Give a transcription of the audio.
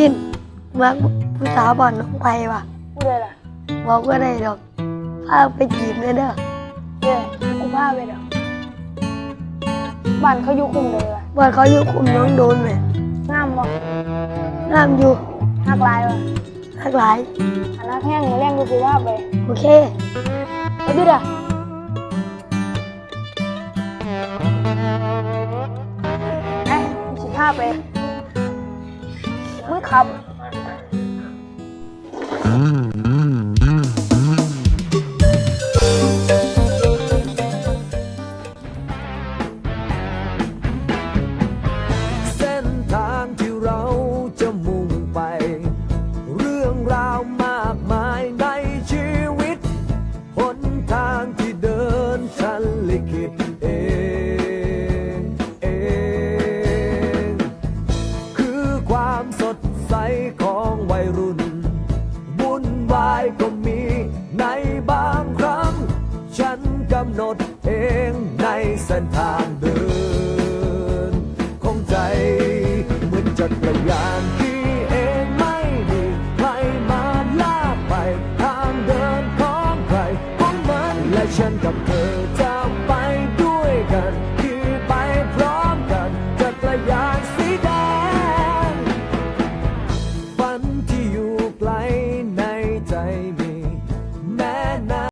ฟินมักผู้สาวบ้านน้องไผ่ว่ะพูดเลยล่ะบอกว่าได้ดอกพาไปจีบเลยเด้อเย้กูพาไปเด้อบ้านเขาอยู่คุมเลยว่ะบ้านเขาอยู่คุมน้องโดนไหมงามบ่งามอยู่หักหลายว่ะหลากหลายอันนั้นแห้งมือแรงกูกูพาไปโอเคไปดิเด้อไอ้กูสิพาไป ครับ ยรุ่นวุ่นวายก็มีในบางครั้ง ฉันกำหนดเองในเส้นทางเดิน ของใจเหมือนจักรยานที่เองไม่มีใครมาลากไป ทางเดินของใครของมันและฉันกับเธอจะไปด้วยกัน